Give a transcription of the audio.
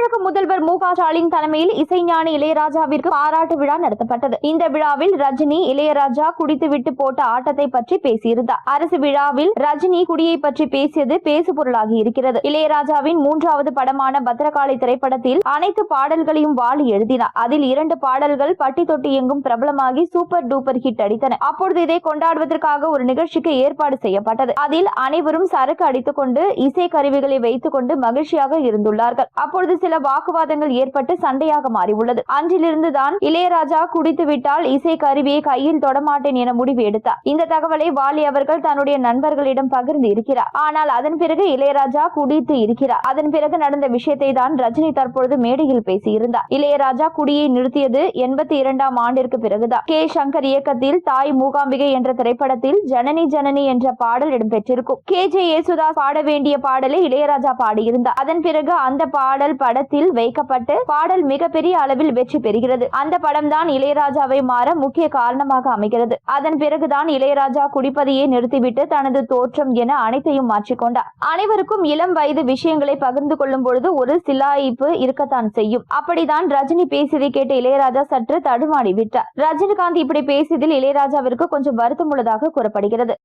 தமிழக முதல்வர் மு க ஸ்டாலின் தலைமையில் இசைஞானி இளையராஜாவிற்கு பாராட்டு விழா நடத்தப்பட்டது. இந்த விழாவில் ரஜினி இளையராஜா குடித்துவிட்டு போட்ட ஆட்டத்தை பற்றி பேசியிருந்தார். அரசு விழாவில் ரஜினி குடியை பற்றி பேசியது பேசு பொருளாகி இருக்கிறது. இளையராஜாவின் மூன்றாவது படமான பத்திரகாளி திரைப்படத்தில் அனைத்து பாடல்களையும் வாலி எழுதினார். அதில் இரண்டு பாடல்கள் பட்டி தொட்டி எங்கும் பிரபலமாகி சூப்பர் டூப்பர் ஹிட் அடித்தன. அப்பொழுது இதை கொண்டாடுவதற்காக ஒரு நிகழ்ச்சிக்கு ஏற்பாடு செய்யப்பட்டது. அதில் அனைவரும் சரக்கு அடித்துக்கொண்டு இசை கருவிகளை வைத்துக் கொண்டு மகிழ்ச்சியாக இருந்துள்ளார்கள். அப்பொழுது சில சில வாக்குவாதங்கள் ஏற்பட்டு சண்டையாக மாறியுள்ளது. அன்றிலிருந்து தான் இளையராஜா குடித்து விட்டால் இசை கருவியை கையில் தொடமாட்டேன் என முடிவு எடுத்தார். இந்த தகவலை வாலி அவர்கள் தன்னுடைய நண்பர்களிடம் பகிர்ந்து இருக்கிறார். ஆனால் அதன் பிறகு இளையராஜா குடித்து இருக்கிறார். அதன் பிறகு நடந்த விஷயத்தை தான் ரஜினி தற்பொழுது மேடையில் பேசியிருந்தார். இளையராஜா குடியை நிறுத்தியது எண்பத்தி இரண்டாம் ஆண்டிற்கு பிறகுதான். கே. சங்கர் இயக்கத்தில் தாய் மூகாம்பிகை என்ற திரைப்படத்தில் ஜனனி ஜனனி என்ற பாடல் இடம்பெற்றிருக்கும். கே. ஜே. யேசுதாஸ் பாட வேண்டிய பாடலை இளையராஜா பாடியிருந்தார். அதன் பிறகு அந்த பாடல் பட படத்தில் வைக்கப்பட்டு பாடல் மிகப்பெரிய அளவில் வெற்றி பெறுகிறது. அந்த படம் தான் இளையராஜாவை மாற முக்கிய காரணமாக அமைகிறது. அதன் பிறகுதான் இளையராஜா குடிப்பதையே நிறுத்திவிட்டு தனது தோற்றம் என அனைத்தையும் மாற்றிக்கொண்டார் அனைவருக்கும் இளம் வயது விஷயங்களை பகிர்ந்து கொள்ளும் பொழுது ஒரு சிலாய்ப்பு இருக்கத்தான் செய்யும். அப்படிதான் ரஜினி பேசியதை கேட்ட இளையராஜா சற்று தடுமாறி விட்டார். ரஜினிகாந்த் இப்படி பேசியதில் இளையராஜாவிற்கு கொஞ்சம் வருத்தம் உள்ளதாக கூறப்படுகிறது.